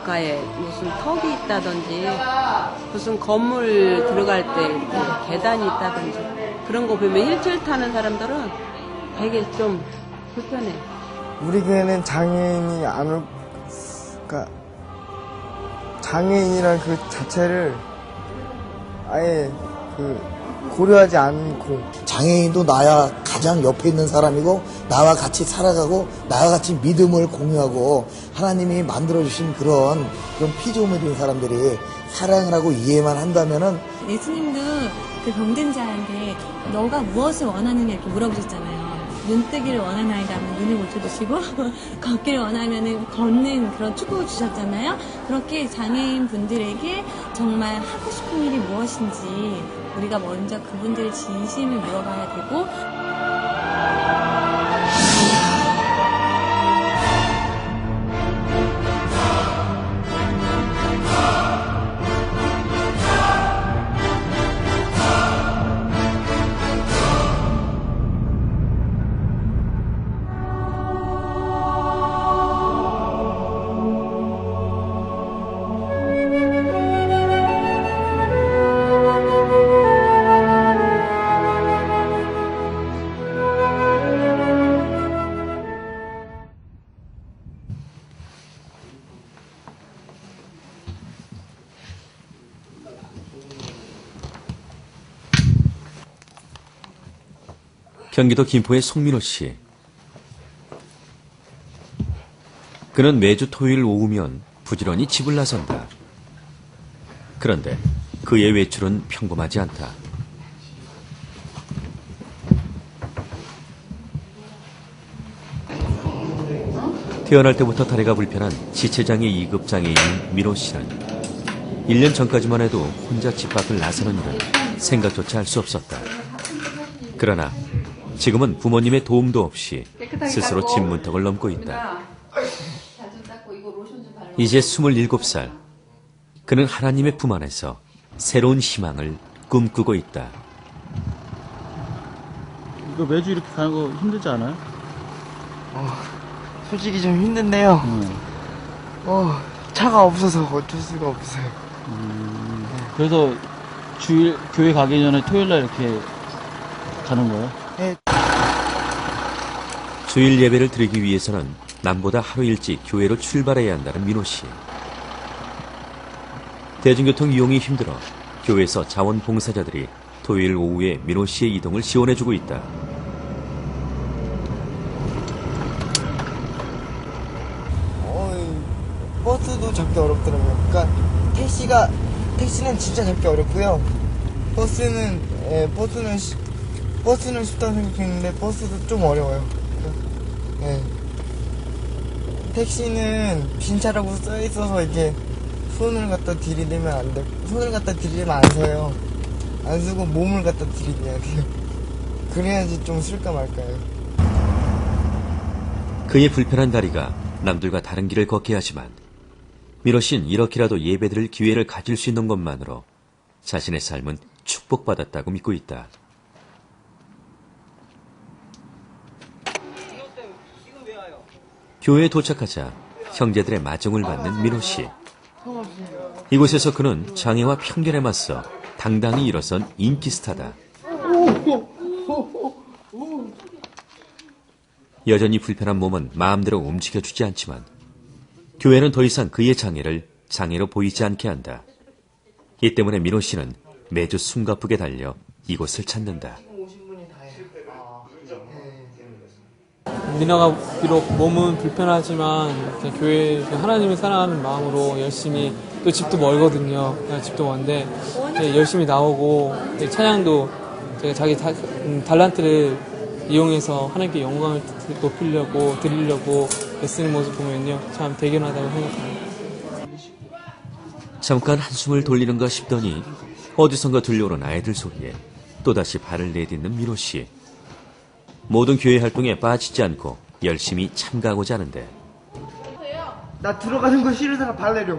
바닷가에 무슨 턱이 있다든지 무슨 건물 들어갈 때 계단이 있다든지 그런 거 보면 일주일 타는 사람들은 되게 좀 불편해. 우리 교회는 장애인이 안 올, 그러니까 장애인이란 그 자체를 아예 그 고려하지 않고 장애인도 나야 가장 옆에 있는 사람이고 나와 같이 살아가고 나와 같이 믿음을 공유하고 하나님이 만들어주신 그런 그런 피조물인 사람들이 사랑을 하고 이해만 한다면은 예수님도 그 병든 자한테 너가 무엇을 원하느냐 이렇게 물어보셨잖아요. 눈뜨기를 원하나이다 하면 눈을 못 쳐주시고 걷기를 원하면 걷는 그런 축복을 주셨잖아요. 그렇게 장애인 분들에게 정말 하고 싶은 일이 무엇인지 우리가 먼저 그분들의 진심을 물어봐야 되고 경기도 김포의 송민호 씨. 그는 매주 토요일 오후면 부지런히 집을 나선다. 그런데 그의 외출은 평범하지 않다. 태어날 때부터 다리가 불편한 지체장애 2급 장애인 민호 씨는 1년 전까지만 해도 혼자 집 밖을 나서는 일은 생각조차 할 수 없었다. 그러나 지금은 부모님의 도움도 없이 스스로 집 문턱을 넘고 있다. 이제 27살. 그는 하나님의 품 안에서 새로운 희망을 꿈꾸고 있다. 이거 매주 이렇게 가는 거 힘들지 않아요? 솔직히 좀 힘든데요. 응. 어, 차가 없어서 어쩔 수가 없어요. 그래서 주일 교회 가기 전에 토요일 날 이렇게 가는 거예요? 주일 예배를 드리기 위해서는 남보다 하루 일찍 교회로 출발해야 한다는 민호 씨. 대중교통 이용이 힘들어 교회에서 자원봉사자들이 토요일 오후에 민호 씨의 이동을 지원해주고 있다. 어, 이 버스도 잡기 어렵더라고요. 그러니까 택시가 택시는 진짜 잡기 어렵고요. 버스는 예, 버스는 쉬- 버스는 쉽다고 생각했는데 버스도 좀 어려워요. 예. 택시는 빈차라고 써 있어서 이게 손을 갖다 들이대면 안 돼. 손을 갖다 들이대면 안 서요. 안 쓰고 몸을 갖다 들이대야 돼요. 그래야지 좀 쓸까 말까요. 그의 불편한 다리가 남들과 다른 길을 걷게 하지만 씨는 이렇게라도 예배드릴 기회를 가질 수 있는 것만으로 자신의 삶은 축복받았다고 믿고 있다. 교회에 도착하자 형제들의 마중을 받는 민호 씨. 이곳에서 그는 장애와 편견에 맞서 당당히 일어선 인기 스타다. 여전히 불편한 몸은 마음대로 움직여주지 않지만 교회는 더 이상 그의 장애를 장애로 보이지 않게 한다. 이 때문에 민호 씨는 매주 숨가쁘게 달려 이곳을 찾는다. 민아가 비록 몸은 불편하지만 이렇게 교회 하나님을 사랑하는 마음으로 열심히 또 집도 멀거든요. 그냥 집도 먼데 열심히 나오고 찬양도 제가 자기 다- 음, 달란트를 이용해서 하나님께 영광을 높이려고 드리려고 애쓰는 모습 보면요 참 대견하다고 생각합니다. 잠깐 한숨을 돌리는가 싶더니 어디선가 들려오는 아이들 소리에 또다시 발을 내딛는 민호 씨. 모든 교회 활동에 빠지지 않고 열심히 참가하고자 하는데 나 들어가는 거 싫으니까 발내려.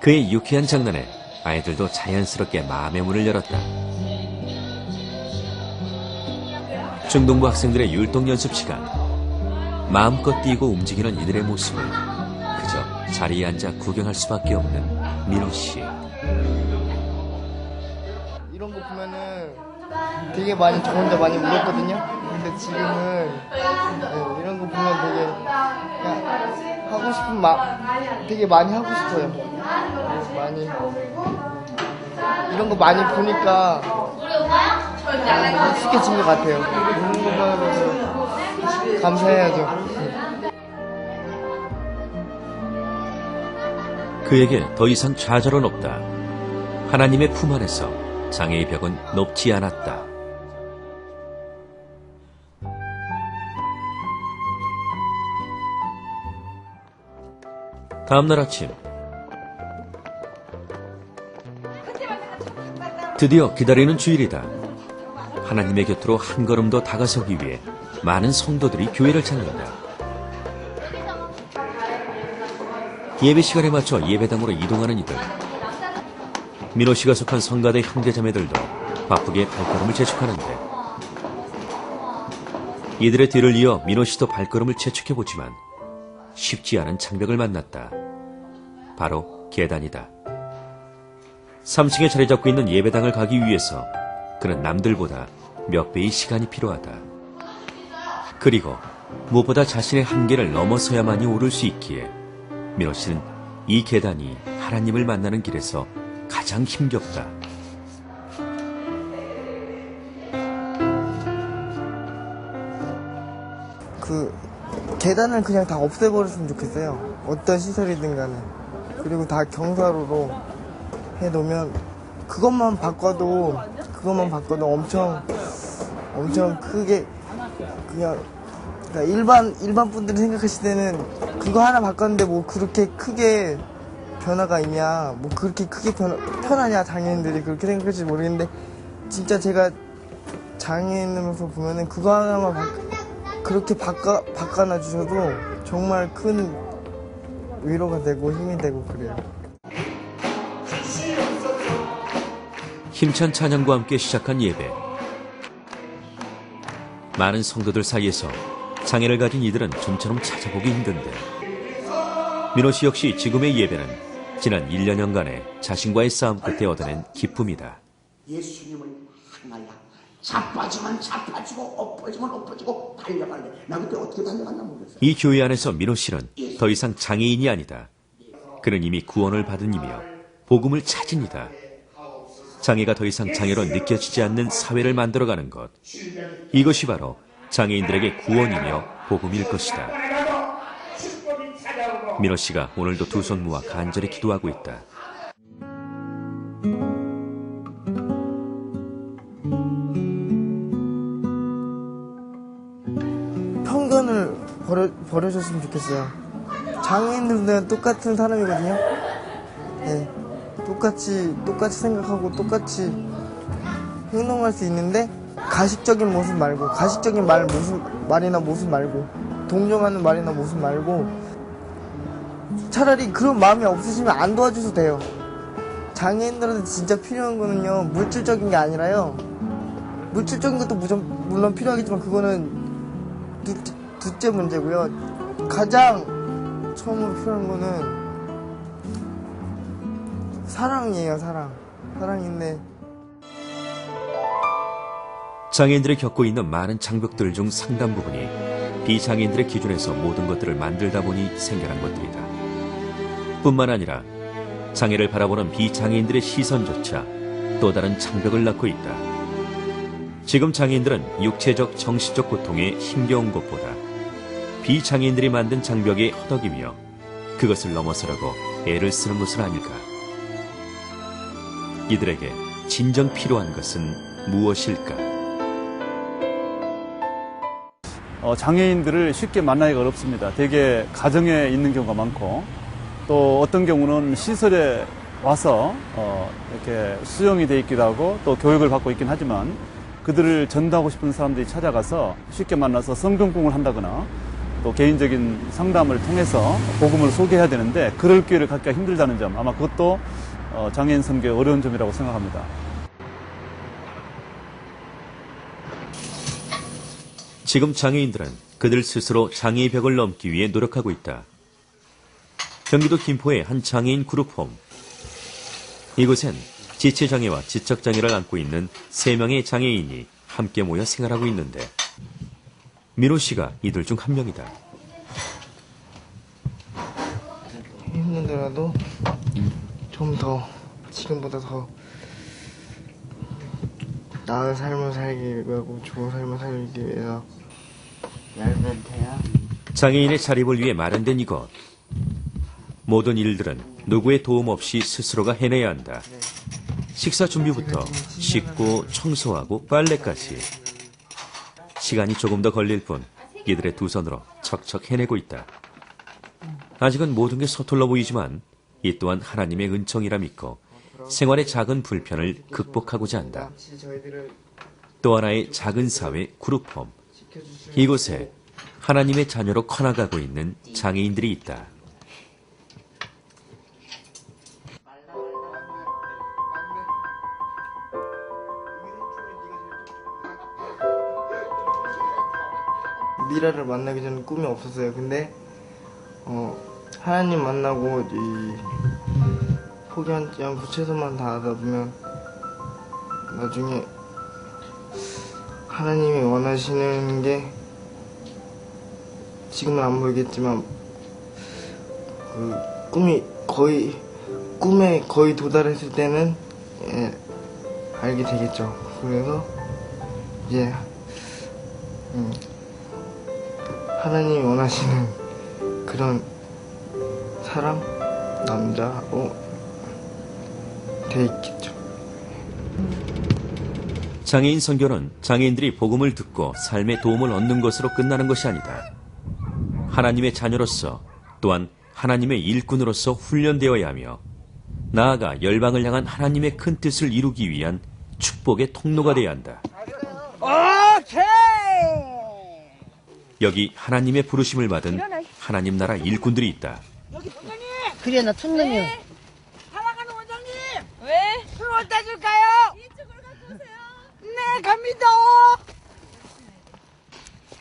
그의 유쾌한 장난에 아이들도 자연스럽게 마음의 문을 열었다. 중동부 학생들의 율동 연습 시간. 마음껏 뛰고 움직이는 이들의 모습을 그저 자리에 앉아 구경할 수밖에 없는 민호 씨. 되게 많이 저 혼자 많이 울었거든요. 근데 지금은 네, 이런 거 보면 되게 하고 싶은 마 되게 많이 하고 싶어요. 그래서 많이 이런 거 많이 보니까 익숙해진 것 같아요. 이런 거만 감사해야죠. 그에게 더 이상 좌절은 없다. 하나님의 품 안에서 장애의 벽은 높지 않았다. 다음날 아침 드디어 기다리는 주일이다. 하나님의 곁으로 한 걸음 더 다가서기 위해 많은 성도들이 교회를 찾는다. 예배 시간에 맞춰 예배당으로 이동하는 이들. 민호 씨가 속한 성가대 형제자매들도 바쁘게 발걸음을 재촉하는데 이들의 뒤를 이어 민호 씨도 발걸음을 재촉해보지만 쉽지 않은 장벽을 만났다. 바로 계단이다. 3층에 자리 잡고 있는 예배당을 가기 위해서 그는 남들보다 몇 배의 시간이 필요하다. 그리고 무엇보다 자신의 한계를 넘어서야만이 오를 수 있기에 민호 씨는 이 계단이 하나님을 만나는 길에서 가장 힘겹다. 그 계단을 그냥 다 없애버렸으면 좋겠어요. 어떤 시설이든 간에. 그리고 다 경사로로 해놓으면 그것만 바꿔도 그것만 바꿔도 엄청 엄청 크게 그냥 그러니까 일반 일반 분들이 생각하실 때는 그거 하나 바꿨는데 뭐 그렇게 크게 변화가 있냐 뭐 그렇게 크게 변, 편하냐 장애인들이 그렇게 생각할지 모르겠는데 진짜 제가 장애인으로서 보면은 그거 하나만 바, 그렇게 바꿔 바꿔놔 주셔도 정말 큰 위로가 되고 힘이 되고 그래요. 힘찬 찬양과 함께 시작한 예배. 많은 성도들 사이에서 장애를 가진 이들은 좀처럼 찾아보기 힘든데 민호 씨 역시 지금의 예배는 지난 1년여간의 자신과의 싸움 끝에 얻어낸 기쁨이다. 예수님을. 자빠지면 자빠지고 엎어지면 엎어지고 달려갈래. 나 그때 어떻게 달려갔나 모르겠어. 이 교회 안에서 민호 씨는 더 이상 장애인이 아니다. 그는 이미 구원을 받은 이며 복음을 찾은 이다. 장애가 더 이상 장애로 느껴지지 않는 사회를 만들어가는 것. 이것이 바로 장애인들에게 구원이며 복음일 것이다. 민호 씨가 오늘도 두 손 모아 간절히 기도하고 있다. 버려, 버려줬으면 좋겠어요. 장애인들도 똑같은 사람이거든요. 네. 똑같이, 똑같이 생각하고 똑같이 행동할 수 있는데, 가식적인 모습 말고, 가식적인 말, 모습, 말이나 모습 말고, 동정하는 말이나 모습 말고, 차라리 그런 마음이 없으시면 안 도와줘도 돼요. 장애인들한테 진짜 필요한 거는요, 물질적인 게 아니라요. 물질적인 것도 무정, 물론 필요하겠지만, 그거는 둘째 문제고요. 가장 처음으로 필요한 거는 사랑이에요, 사랑. 사랑인데 장애인들이 겪고 있는 많은 장벽들 중 상당 부분이 비장애인들의 기준에서 모든 것들을 만들다 보니 생겨난 것들이다. 뿐만 아니라 장애를 바라보는 비장애인들의 시선조차 또 다른 장벽을 낳고 있다. 지금 장애인들은 육체적, 정신적 고통에 힘겨운 것보다 비장애인들이 만든 장벽에 허덕이며 그것을 넘어서려고 애를 쓰는 것은 아닐까. 이들에게 진정 필요한 것은 무엇일까? 어, 장애인들을 쉽게 만나기가 어렵습니다. 대개 가정에 있는 경우가 많고 또 어떤 경우는 시설에 와서 어, 이렇게 수용이 돼 있기도 하고 또 교육을 받고 있긴 하지만 그들을 전도하고 싶은 사람들이 찾아가서 쉽게 만나서 성경공을 한다거나 또 개인적인 상담을 통해서 복음을 소개해야 되는데 그럴 기회를 갖기가 힘들다는 점 아마 그것도 어, 장애인 선교의 어려운 점이라고 생각합니다. 지금 장애인들은 그들 스스로 장애의 벽을 넘기 위해 노력하고 있다. 경기도 김포의 한 장애인 그룹홈. 이곳엔 지체장애와 지적장애를 안고 있는 세명의 장애인이 함께 모여 생활하고 있는데 민호 씨가 이들 중 한 명이다. 힘들더라도 좀 더 지금보다 더 나은 삶을 살기 위하고 좋은 삶을 살기 위해서 돼요. 장애인의 자립을 위해 마련된 이곳. 모든 일들은 누구의 도움 없이 스스로가 해내야 한다. 식사 준비부터 씻고 청소하고 빨래까지. 시간이 조금 더 걸릴 뿐 이들의 두 손으로 척척 해내고 있다. 아직은 모든 게 서툴러 보이지만 이 또한 하나님의 은총이라 믿고 생활의 작은 불편을 극복하고자 한다. 또 하나의 작은 사회 그룹홈. 이곳에 하나님의 자녀로 커나가고 있는 장애인들이 있다. 미라를 만나기 전에 꿈이 없었어요. 근데 어, 하나님 만나고 이 포기한 부채소만 다 하다 보면 나중에 하나님이 원하시는 게 지금은 안 보이겠지만 그 꿈이 거의 꿈에 거의 도달했을 때는 예, 알게 되겠죠. 그래서 이제 음, 하나님이 원하시는 그런 사람, 남자로 돼 있겠죠. 장애인 선교는 장애인들이 복음을 듣고 삶의 도움을 얻는 것으로 끝나는 것이 아니다. 하나님의 자녀로서 또한 하나님의 일꾼으로서 훈련되어야 하며 나아가 열방을 향한 하나님의 큰 뜻을 이루기 위한 축복의 통로가 되어야 한다. 여기 하나님의 부르심을 받은 하나님 나라 일꾼들이 있다. 그래 나 촌놈이야 사랑하는 원장님. 왜? 술 어디다 줄까요? 이쪽으로 갖고 오세요. 네, 갑니다.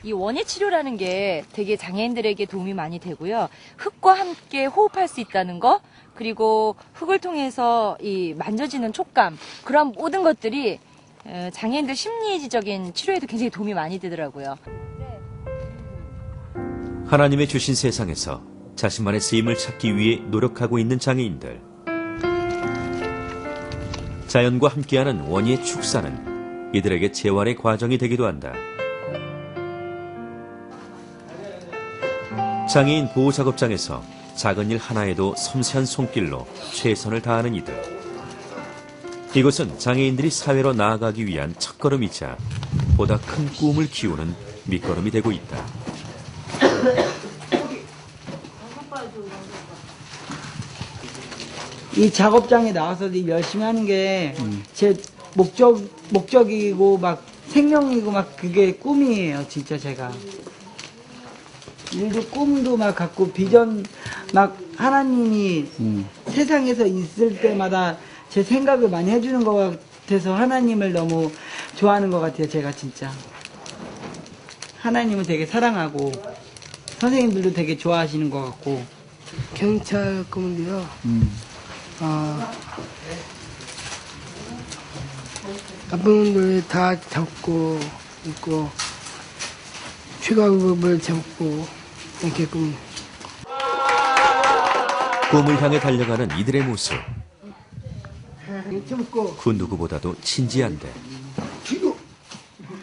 이 원예 치료라는 게 되게 장애인들에게 도움이 많이 되고요. 흙과 함께 호흡할 수 있다는 거, 그리고 흙을 통해서 이 만져지는 촉감, 그런 모든 것들이 어, 장애인들 심리적인 치료에도 굉장히 도움이 많이 되더라고요. 하나님의 주신 세상에서 자신만의 쓰임을 찾기 위해 노력하고 있는 장애인들. 자연과 함께하는 원희의 축사는 이들에게 재활의 과정이 되기도 한다. 장애인 보호 작업장에서 작은 일 하나에도 섬세한 손길로 최선을 다하는 이들. 이곳은 장애인들이 사회로 나아가기 위한 첫걸음이자 보다 큰 꿈을 키우는 밑거름이 되고 있다. 이 작업장에 나와서 일 열심히 하는 게 제 목적 목적이고 막 생명이고 막 그게 꿈이에요 진짜 제가. 일도 꿈도 막 갖고 비전 막 하나님이 세상에서 있을 때마다 제 생각을 많이 해주는 것 같아서 하나님을 너무 좋아하는 것 같아요 제가 진짜. 하나님을 되게 사랑하고 선생님들도 되게 좋아하시는 것 같고 경찰 꿈인데요. 아, 나쁜 놈들 다 잡고 있고 최강급을 잡고 이렇게 꿈. 꿈을 향해 달려가는 이들의 모습. 참고 그 누구보다도 진지한데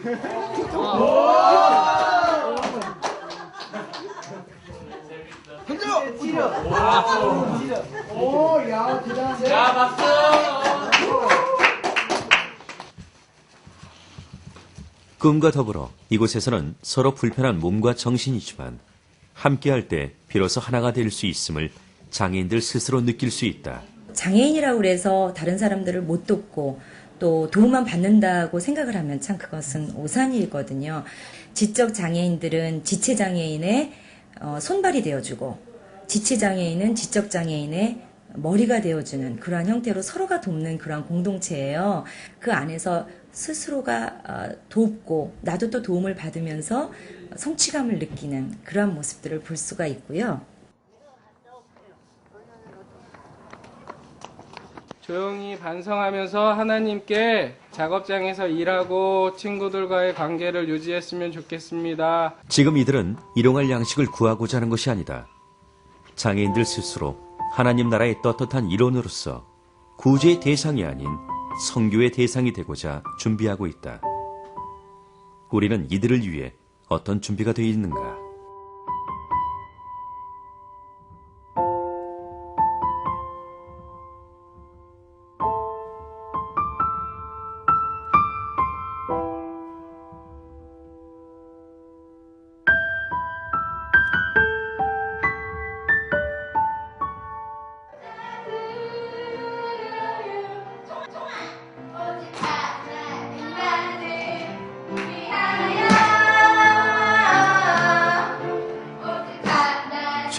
꿈과 더불어 이곳에서는 서로 불편한 몸과 정신이지만 함께할 때 비로소 하나가 될 수 있음을 장애인들 스스로 느낄 수 있다. 장애인이라고 그래서 다른 사람들을 못 돕고 또 도움만 받는다고 생각을 하면 참 그것은 오산이거든요. 지적 장애인들은 지체 장애인의 어, 손발이 되어주고 지체 장애인은 지적 장애인의 머리가 되어주는 그러한 형태로 서로가 돕는 그러한 공동체예요. 그 안에서 스스로가 어, 돕고 나도 또 도움을 받으면서 성취감을 느끼는 그러한 모습들을 볼 수가 있고요. 조용히 반성하면서 하나님께 작업장에서 일하고 친구들과의 관계를 유지했으면 좋겠습니다. 지금 이들은 일용할 양식을 구하고자 하는 것이 아니다. 장애인들 스스로 하나님 나라의 떳떳한 일원으로서 구제의 대상이 아닌 성교의 대상이 되고자 준비하고 있다. 우리는 이들을 위해 어떤 준비가 되어 있는가?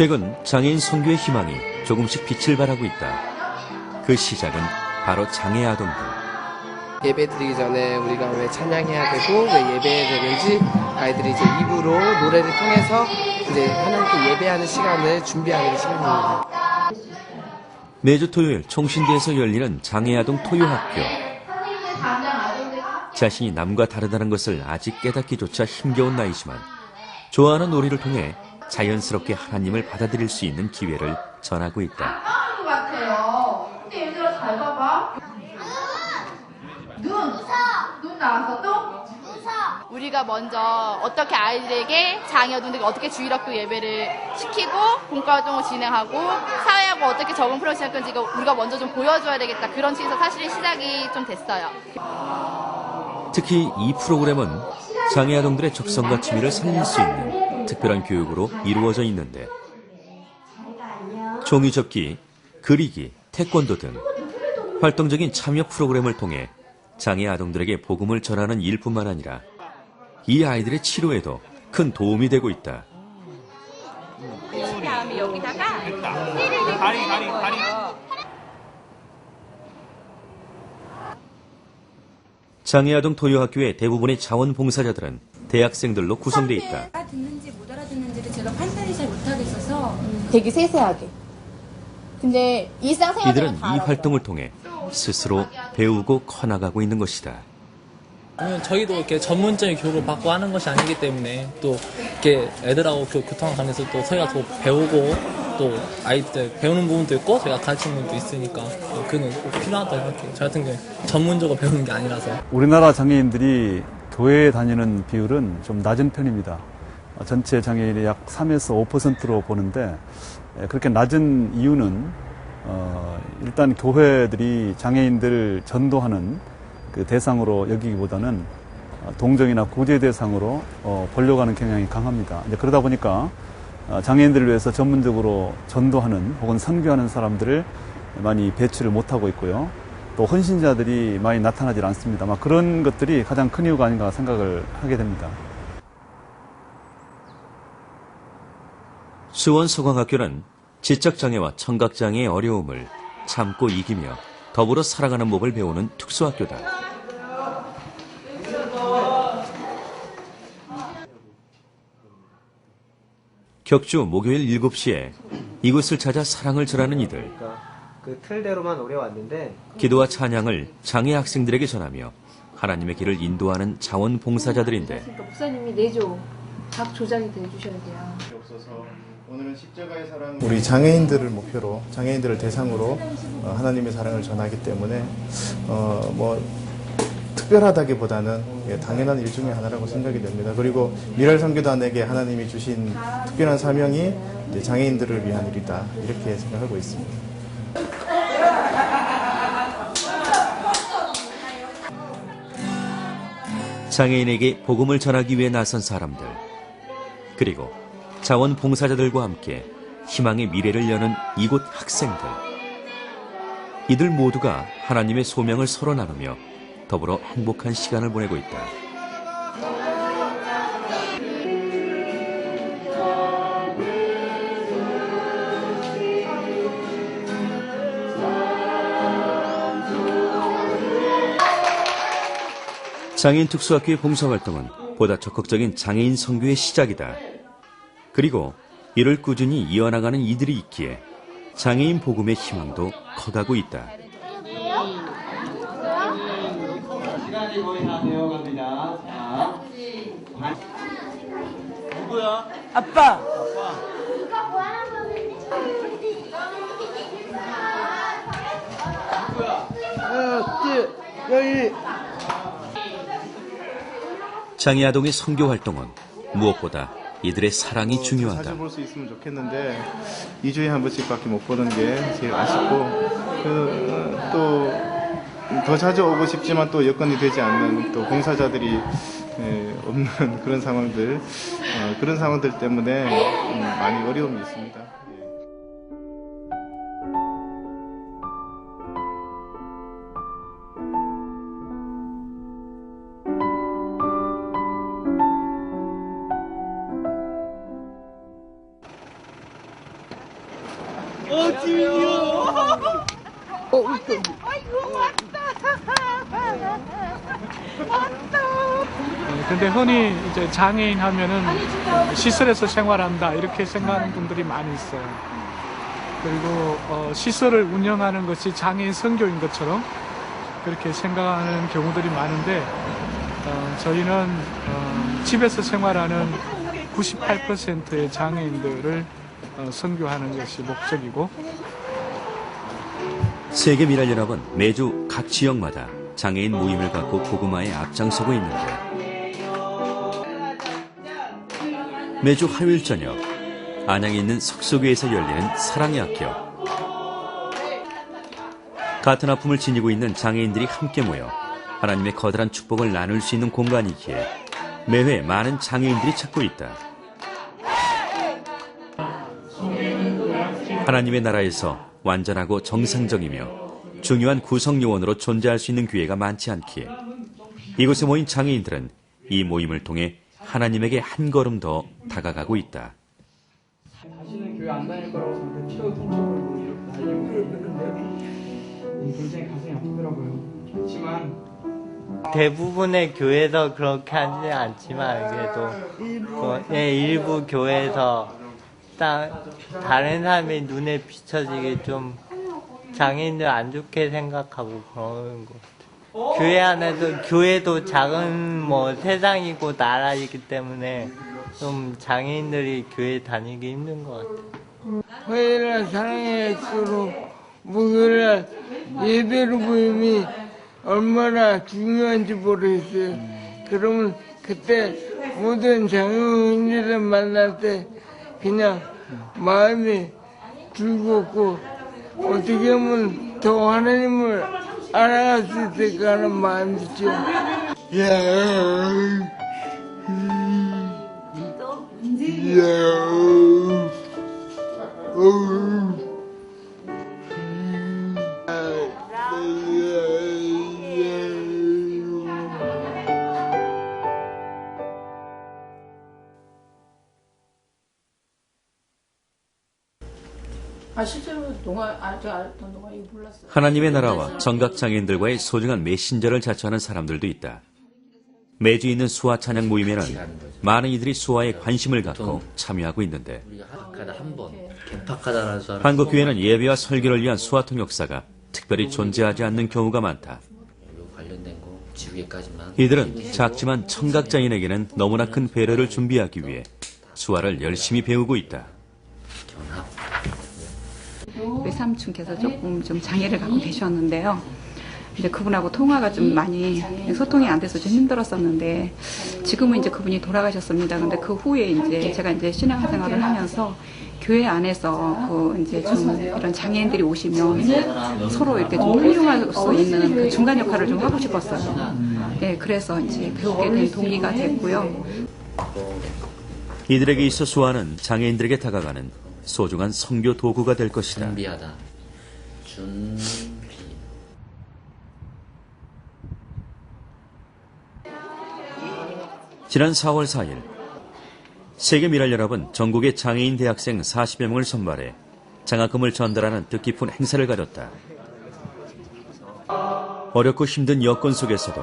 최근 장애인 선교의 희망이 조금씩 빛을 발하고 있다. 그 시작은 바로 장애 아동들. 예배 드리기 전에 우리가 왜 찬양해야 되고 왜 예배해야 되는지 아이들이 이제 입으로 노래를 통해서 이제 하나님께 예배하는 시간을 준비하는 시간입니다. 매주 토요일 총신대에서 열리는 장애 아동 토요학교. 자신이 남과 다르다는 것을 아직 깨닫기조차 힘겨운 나이지만 좋아하는 놀이를 통해 자연스럽게 하나님을 받아들일 수 있는 기회를 전하고 있다. 것 같아요. 근데 얘들아 잘 봐봐. 눈. 눈 나왔어 또? 우리가 먼저 어떻게 아이들에게 장애어른들에게 어떻게 주일학교 예배를 시키고 공과활동을 진행하고 사회하고 어떻게 적응 시작할 건지 이거 우리가 먼저 좀 보여줘야 되겠다 그런 측에서 사실은 시작이 좀 됐어요. 특히 이 프로그램은 장애 아동들의 적성과 취미를 살릴 수 있는 특별한 교육으로 이루어져 있는데 종이 접기, 그리기, 태권도 등 활동적인 참여 프로그램을 통해 장애 아동들에게 복음을 전하는 일뿐만 아니라 이 아이들의 치료에도 큰 도움이 되고 있다. 다음에 여기다가 다리 다리 다리 장애 아동 토요학교의 대부분의 자원봉사자들은 대학생들로 구성돼 있다. 알아듣는지 못 알아듣는지를 제가 판단이 잘 못하겠어서 되게 세세하게. 근데 일상생활 이들은 이 활동을 통해 스스로 배우고 커나가고 있는 것이다. 왜냐면 저희도 이렇게 전문적인 교육을 받고 하는 것이 아니기 때문에 또 이렇게 애들하고 교, 교통을 가면서 또 저희가 더 배우고 또 아이들 배우는 부분도 있고 저희가 가르치는 부분도 있으니까 그는 꼭 필요하다고 생각해요. 저 같은 경우에 전문적으로 배우는 게 아니라서. 우리나라 장애인들이 교회에 다니는 비율은 좀 낮은 편입니다. 어, 전체 장애인의 약 3에서 5%로 보는데 에, 그렇게 낮은 이유는 어, 일단 교회들이 장애인들 전도하는 그 대상으로 여기기보다는 어, 동정이나 구제 대상으로 하는 경향이 강합니다. 그러다 보니까 어, 장애인들을 위해서 전문적으로 전도하는 혹은 선교하는 사람들을 많이 배출을 못하고 있고요. 또 헌신자들이 많이 나타나질 않습니다. 아마 그런 것들이 가장 큰 이유가 아닌가 생각을 하게 됩니다. 수원 소강학교는 지적장애와 청각장애의 어려움을 참고 이기며 더불어 살아가는 법을 배우는 특수학교다. 격주 목요일 7시에 이곳을 찾아 사랑을 전하는 이들. 그 틀대로만 오래 왔는데 기도와 찬양을 장애 학생들에게 전하며 하나님의 길을 인도하는 자원 봉사자들인데 그러니까 목사님이 내조 각 조장이 돼 주셔야 돼요. 우리 장애인들을 목표로 장애인들을 대상으로 어, 하나님의 사랑을 전하기 때문에 어, 뭐 특별하다기보다는 예, 당연한 일 중에 하나라고 생각이 됩니다. 그리고 미랄 선교단에게 하나님이 주신 특별한 사명이 장애인들을 위한 일이다 이렇게 생각하고 있습니다. 장애인에게 복음을 전하기 위해 나선 사람들 그리고 자원 봉사자들과 함께 희망의 미래를 여는 이곳 학생들 이들 모두가 하나님의 소명을 서로 나누며 더불어 행복한 시간을 보내고 있다. 장애인 특수학교의 봉사활동은 보다 적극적인 장애인 선교의 시작이다. 그리고 이를 꾸준히 이어나가는 이들이 있기에 장애인 복음의 희망도 커가고 있다. 시간이 거의 다 되어갑니다. 자. 누구야? 아빠. 여기 장애 아동의 선교 활동은 무엇보다 이들의 사랑이 중요하다. 자주 볼 수 있으면 좋겠는데 2주에 한 번씩밖에 못 보는 게 제일 아쉽고 그, 또더 자주 오고 싶지만 또 여건이 되지 않는 또 봉사자들이 에, 없는 그런 상황들 어, 그런 상황들 때문에 음, 많이 어려움이 있습니다. 이제 장애인 하면은 시설에서 생활한다 이렇게 생각하는 분들이 많이 있어요. 그리고 어, 시설을 운영하는 것이 장애인 선교인 것처럼 그렇게 생각하는 경우들이 많은데 어, 저희는 어, 집에서 생활하는 98%의 장애인들을 어, 선교하는 것이 목적이고 세계 미랄 연합은 매주 각 지역마다 장애인 모임을 갖고 복음화에 앞장서고 있는데 매주 화요일 저녁 안양에 있는 석소교에서 열리는 사랑의 학교 같은 아픔을 지니고 있는 장애인들이 함께 모여 하나님의 거대한 축복을 나눌 수 있는 공간이기에 매회 많은 장애인들이 찾고 있다. 하나님의 나라에서 완전하고 정상적이며 중요한 구성 요원으로 존재할 수 있는 기회가 많지 않기에 이곳에 모인 장애인들은 이 모임을 통해 하나님에게 한 걸음 더 다가가고 있다. 다시는 교회 안 다닐 거라고 저한테 티도 통적으로 이렇게 달리고 그러는데 굉장히 가슴이 아프더라고요. 그렇지만 대부분의 교회에서 그렇게 하지는 않지만 그래도 뭐, 예, 일부 교회에서 딱 다른 사람의 눈에 비춰지게 좀 장애인들 안 좋게 생각하고 그러는 것 같아요. 교회 안에서 교회도 작은 뭐 세상이고 나라이기 때문에 좀 장애인들이 교회 다니기 힘든 것 같아요. 화요일날 사랑의 약속으로 목요일날 예배로 모임이 얼마나 중요한지 모르겠어요. 그러면 그때 모든 장애인들을 만날 때 그냥 마음이 즐겁고 어떻게 하면 더 하나님을 알아갈 수 있을까 하 동화 아 제가 알았던 동화 이거 몰랐어요. 하나님의 나라와 정각 장애인들과의 소중한 메신저를 자처하는 사람들도 있다. 매주 있는 수화 찬양 모임에는 많은 이들이 수화에 관심을 갖고 참여하고 있는데 한국 교회는 예배와 설교를 위한 수화 통역사가 특별히 존재하지 않는 경우가 많다. 이들은 작지만 청각 장애인에게는 너무나 큰 배려를 준비하기 위해 수화를 열심히 배우고 있다. 외삼촌께서 조금 좀 장애를 갖고 계셨는데요. 이제 그분하고 통화가 좀 많이 소통이 안 돼서 좀 힘들었었는데 지금은 이제 그분이 돌아가셨습니다. 근데 그 후에 이제 제가 이제 신앙생활을 하면서 교회 안에서 그 이제 좀 이런 장애인들이 오시면 서로 이렇게 좀 훌륭할 수 있는 그 중간 역할을 좀 하고 싶었어요. 예, 그래서 이제 배우게 된 동기가 됐고요. 이들에게 있어 수화는 장애인들에게 다가가는 소중한 성교 도구가 될 것이다. 준비하다 준비 지난 4월 4일 세계 미랄 연합은 전국의 장애인 대학생 40여 명을 선발해 장학금을 전달하는 뜻깊은 행사를 가졌다. 어렵고 힘든 여건 속에서도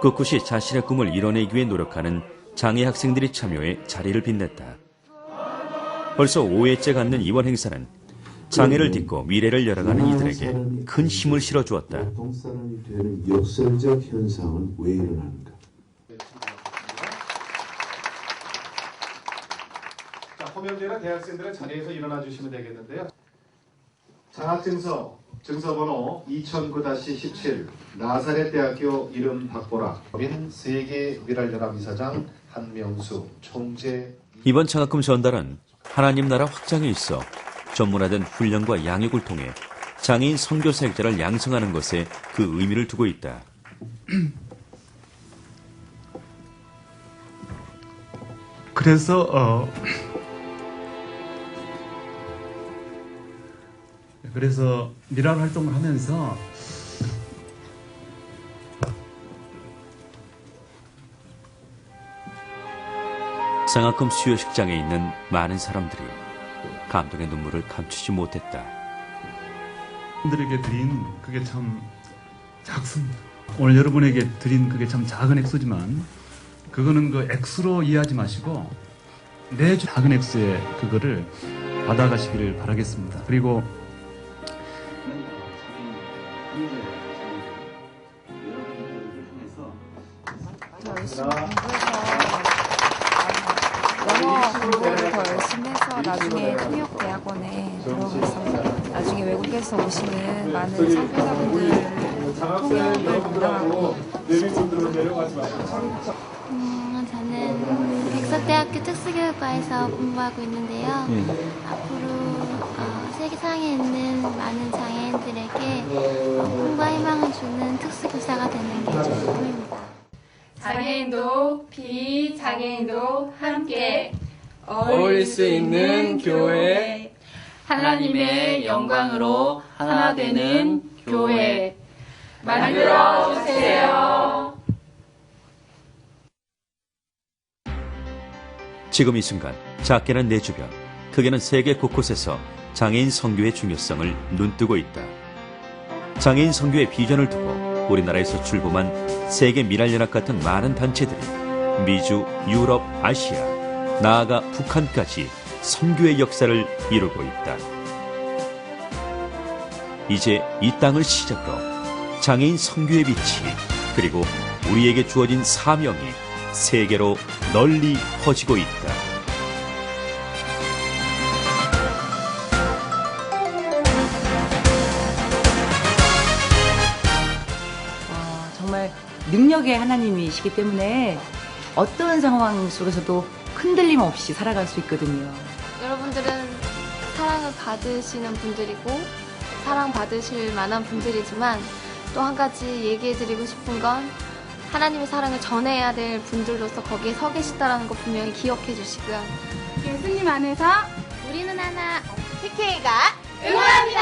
꿋꿋이 자신의 꿈을 이뤄내기 위해 노력하는 장애 학생들이 참여해 자리를 빛냈다. 벌써 5회째 갖는 이번 행사는 장애를 딛고 미래를 열어가는 이들에게 큰 힘을 실어주었다. 동사람이 되는 역설적 현상은 왜 일어나는가? 자, 호명제나 대학생들은 자리에서 일어나 주시면 되겠는데요. 장학증서 증서번호 2009-17 나사렛 대학교 이름 박보라 민 세계 미랄연합 이사장 한명수 총재 이번 장학금 전달은 하나님 나라 확장에 있어 전문화된 훈련과 양육을 통해 장애인 선교사 학자를 양성하는 것에 그 의미를 두고 있다. 그래서 어 그래서 미랄 활동을 하면서 장학금 수여식장에 있는 많은 사람들이 감동의 눈물을 감추지 못했다. 분들에게 드린 그게 참 작습니다. 오늘 여러분에게 드린 그게 참 작은 액수지만 그거는 그 액수로 이해하지 마시고 내 작은 액수의 그거를 받아가시기를 바라겠습니다. 그리고 하고 있는데요. 앞으로 어, 세계상에 있는 많은 장애인들에게 어, 꿈과 희망을 주는 특수교사가 되는 게 제 꿈입니다. 장애인도 비장애인도 함께 어울릴 수 있는 교회 하나님의 영광으로 하나 되는 교회 만들어 주세요. 지금 이 순간 작게는 내 주변, 크게는 세계 곳곳에서 장애인 선교의 중요성을 눈뜨고 있다. 장애인 선교의 비전을 두고 우리나라에서 출범한 세계 미랄연합 같은 많은 단체들이 미주, 유럽, 아시아, 나아가 북한까지 선교의 역사를 이루고 있다. 이제 이 땅을 시작으로 장애인 선교의 빛이 그리고 우리에게 주어진 사명이 세계로 널리 퍼지고 있다. 능력의 하나님이시기 때문에 어떤 상황 속에서도 흔들림 없이 살아갈 수 있거든요. 여러분들은 사랑을 받으시는 분들이고 사랑 받으실 만한 분들이지만 또 한 가지 얘기해 드리고 싶은 건 하나님의 사랑을 전해야 될 분들로서 거기에 서 계시다라는 거 분명히 기억해 주시고요. 예수님 안에서 우리는 하나 TK가 응원합니다.